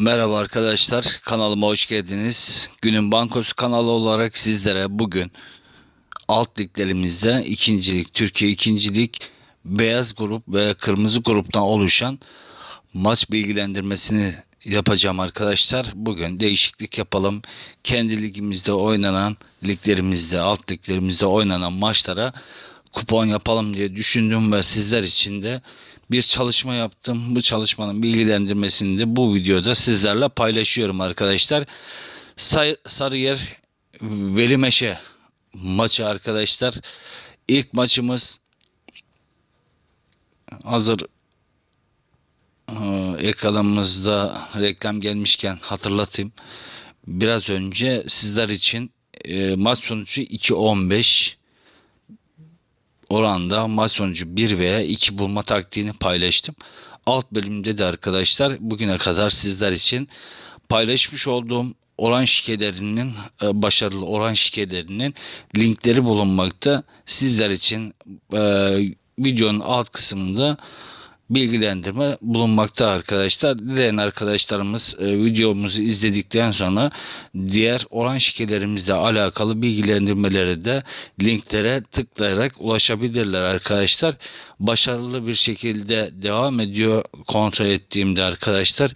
Merhaba arkadaşlar, kanalıma hoş geldiniz. Günün Bankosu kanalı olarak sizlere bugün alt liglerimizde ikincilik, Türkiye ikincilik, beyaz grup ve kırmızı gruptan oluşan maç bilgilendirmesini yapacağım arkadaşlar. Bugün değişiklik yapalım. Kendi ligimizde oynanan, liglerimizde, alt liglerimizde oynanan maçlara kupon yapalım diye düşündüm ve sizler için de bir çalışma yaptım. Bu çalışmanın bilgilendirmesini de bu videoda sizlerle paylaşıyorum arkadaşlar. Say Sarıyer Velimeşe maçı arkadaşlar. İlk maçımız hazır e, ekranımızda reklam gelmişken hatırlatayım. Biraz önce sizler için e, maç sonucu 2-15 oranda maç sonucu 1 veya 2 bulma taktiğini paylaştım. Alt bölümde de arkadaşlar bugüne kadar sizler için paylaşmış olduğum oran şikelerinin e, başarılı oran şikelerinin linkleri bulunmakta. Sizler için e, videonun alt kısmında bilgilendirme bulunmakta arkadaşlar. Dileyen arkadaşlarımız e, videomuzu izledikten sonra diğer oran şikelerimizle alakalı bilgilendirmeleri de linklere tıklayarak ulaşabilirler arkadaşlar. Başarılı bir şekilde devam ediyor kontrol ettiğimde arkadaşlar.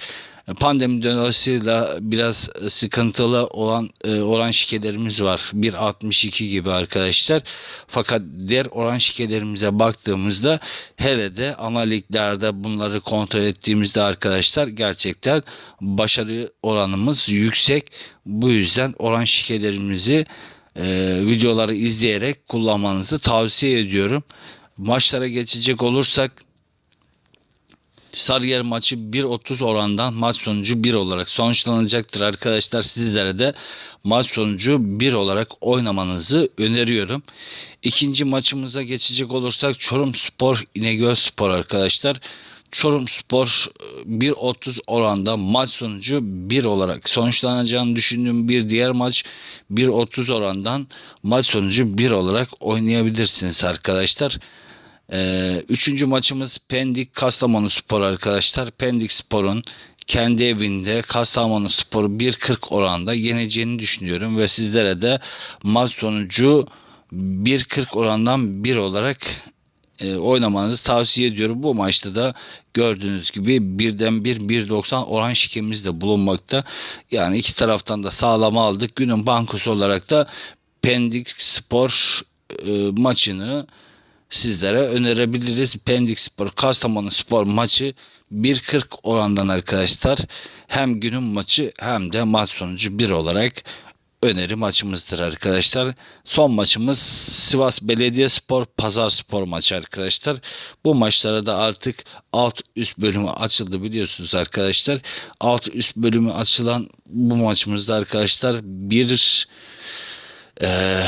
Pandemi dolayısıyla biraz sıkıntılı olan e, oran şikelerimiz var. 1.62 gibi arkadaşlar. Fakat diğer oran şikelerimize baktığımızda hele de analitlerde bunları kontrol ettiğimizde arkadaşlar gerçekten başarı oranımız yüksek. Bu yüzden oran şikelerimizi e, videoları izleyerek kullanmanızı tavsiye ediyorum. Maçlara geçecek olursak Sarıyer maçı 1.30 orandan maç sonucu 1 olarak sonuçlanacaktır arkadaşlar. Sizlere de maç sonucu 1 olarak oynamanızı öneriyorum. İkinci maçımıza geçecek olursak Çorum Spor İnegöl Spor arkadaşlar. Çorum Spor 1.30 oranda maç sonucu 1 olarak sonuçlanacağını düşündüğüm bir diğer maç 1.30 orandan maç sonucu 1 olarak oynayabilirsiniz arkadaşlar. Ee, üçüncü maçımız Pendik Kastamonu Spor arkadaşlar. Pendik Spor'un kendi evinde Kastamonu Spor'u 1.40 oranda yeneceğini düşünüyorum ve sizlere de maç sonucu 1.40 orandan 1 olarak e, oynamanızı tavsiye ediyorum. Bu maçta da gördüğünüz gibi birden bir 1.90 oran şikemiz de bulunmakta. Yani iki taraftan da sağlam aldık. Günün bankosu olarak da Pendik Spor e, maçını sizlere önerebiliriz. Pendik Spor Kastamonu Spor maçı 1.40 orandan arkadaşlar. Hem günün maçı hem de maç sonucu 1 olarak öneri maçımızdır arkadaşlar. Son maçımız Sivas Belediyespor Pazar Spor maçı arkadaşlar. Bu maçlara da artık alt üst bölümü açıldı biliyorsunuz arkadaşlar. Alt üst bölümü açılan bu maçımızda arkadaşlar bir eee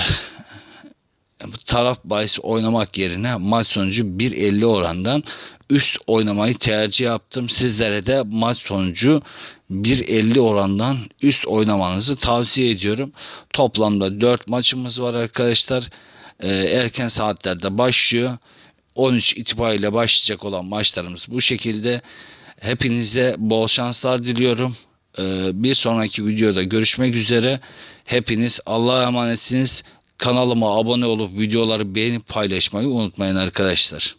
taraf bahis oynamak yerine maç sonucu 1.50 orandan üst oynamayı tercih yaptım. Sizlere de maç sonucu 1.50 orandan üst oynamanızı tavsiye ediyorum. Toplamda 4 maçımız var arkadaşlar. Ee, erken saatlerde başlıyor. 13 itibariyle başlayacak olan maçlarımız bu şekilde. Hepinize bol şanslar diliyorum. Ee, bir sonraki videoda görüşmek üzere. Hepiniz Allah'a emanetsiniz. Kanalıma abone olup videoları beğenip paylaşmayı unutmayın arkadaşlar.